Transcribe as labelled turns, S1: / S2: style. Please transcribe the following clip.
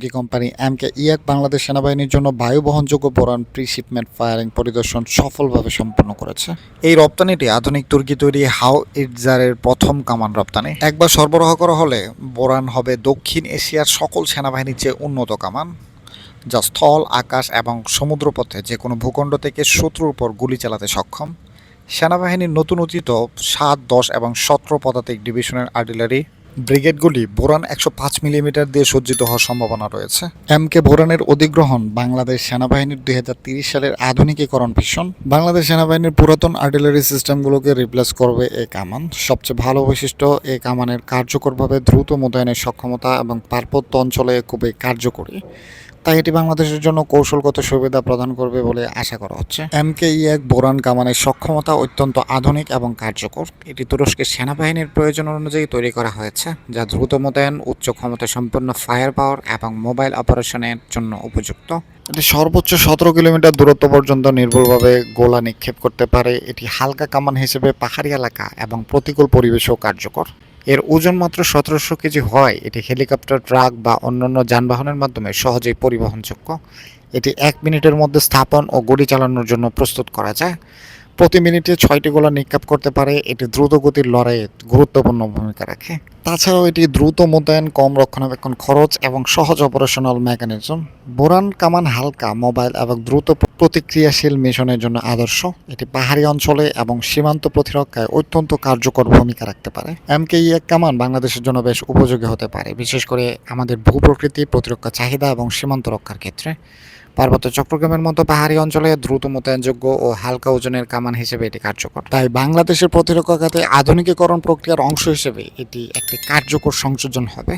S1: তুর্কি company M K ইয়াক বাংলাদেশ সেনাবাহিনীর জন্য বায়ু বহনযোগ্য বোরান প্রি শিপমেন্ট ফায়ারিং পরিদর্শন সফলভাবে সম্পন্ন করেছে। এই রপ্তানিটি আধুনিক তুর্কি তৈরি হাও ইটজারের প্রথম কামান রপ্তানি। একবার সরবরাহ করা হলে বোরান হবে দক্ষিণ এশিয়ার সকল সেনাবাহিনীর চেয়ে উন্নত কামান, যা স্থল, আকাশ এবং সমুদ্রপথে যে কোনো ভূখণ্ড থেকে শত্রুর উপর গুলি চালাতে সক্ষম। সেনাবাহিনীর নতুন উচিত সাত দশ এবং সতেরো পদাতিক ডিভিশনের আর্টিলারি ব্রিগেডগুলি বোরান একশো পাঁচ মিলিমিটার দিয়ে সজ্জিত হওয়ার সম্ভাবনা রয়েছে। এম কে বোরানের অধিগ্রহণ বাংলাদেশ সেনাবাহিনীর দুই হাজার তিরিশ সালের আধুনিকীকরণ ভীষণ বাংলাদেশ সেনাবাহিনীর পুরাতন আর্টিলারি সিস্টেমগুলোকে রিপ্লেস করবে এ কামান সবচেয়ে ভালো বৈশিষ্ট্য এ কামানের কার্যকরভাবে দ্রুত মোতায়েনের সক্ষমতা এবং পার্বত্য অঞ্চলে খুবই কার্যকরী। তাই এটি বাংলাদেশের জন্য কৌশলগত সুবিধা প্রদান করবে বলে আশা করা হচ্ছে। এম কে ই এক বোরান কামানের সক্ষমতা অত্যন্ত আধুনিক এবং কার্যকর। এটি তুরস্কের সেনাবাহিনীর প্রয়োজন অনুযায়ী তৈরি করা হয়েছে যা দ্রুত মোতায়েন উচ্চ ক্ষমতা সম্পন্ন ফায়ার পাওয়ার এবং মোবাইল অপারেশনের জন্য উপযুক্ত। এটি সর্বোচ্চ সতেরো কিলোমিটার দূরত্ব পর্যন্ত নির্ভুলভাবে গোলা নিক্ষেপ করতে পারে। এটি হালকা কামান হিসেবে পাহাড়ি এলাকা এবং প্রতিকূল পরিবেশেও কার্যকর। এর ওজন মাত্র সতেরোশো কেজি হয়। এটি হেলিকপ্টার, ট্রাক বা অন্যান্য যানবাহনের মাধ্যমে সহজেই পরিবহনযোগ্য। এটি এক মিনিটের মধ্যে স্থাপন ও গুলি চালানোর জন্য প্রস্তুত করা যায়। প্রতি মিনিটে ছয়টি গোলা নিক্ষেপ করতে পারে। এটি দ্রুত গতির লড়াইয়ে গুরুত্বপূর্ণ ভূমিকা রাখে। তাছাড়াও এটি দ্রুত মোতায়েন, কম রক্ষণাবেক্ষণ খরচ এবং সহজ অপারেশনাল মেকানিজম বোরান কামান হালকা মোবাইল এবং দ্রুত প্রতিক্রিয়াশীল মিশনের জন্য আদর্শ। এটি পাহাড়ি অঞ্চলে এবং সীমান্ত প্রতিরক্ষায় অত্যন্ত কার্যকর ভূমিকা রাখতে পারে। এমকে এক কামান বাংলাদেশের জন্য বেশ উপযোগী হতে পারে, বিশেষ করে আমাদের ভূপ্রকৃতি প্রতিরক্ষা চাহিদা এবং সীমান্ত রক্ষার ক্ষেত্রে। পার্বত্য চট্টগ্রামের মতো পাহাড়ি অঞ্চলে দ্রুত মোতায়েনযোগ্য ও হালকা ওজনের কামান হিসেবে এটি কার্যকর। তাই বাংলাদেশের প্রতিরক্ষা খাতে আধুনিকীকরণ প্রক্রিয়ার অংশ হিসেবে এটি একটি কার্যকর সংযোজন হবে।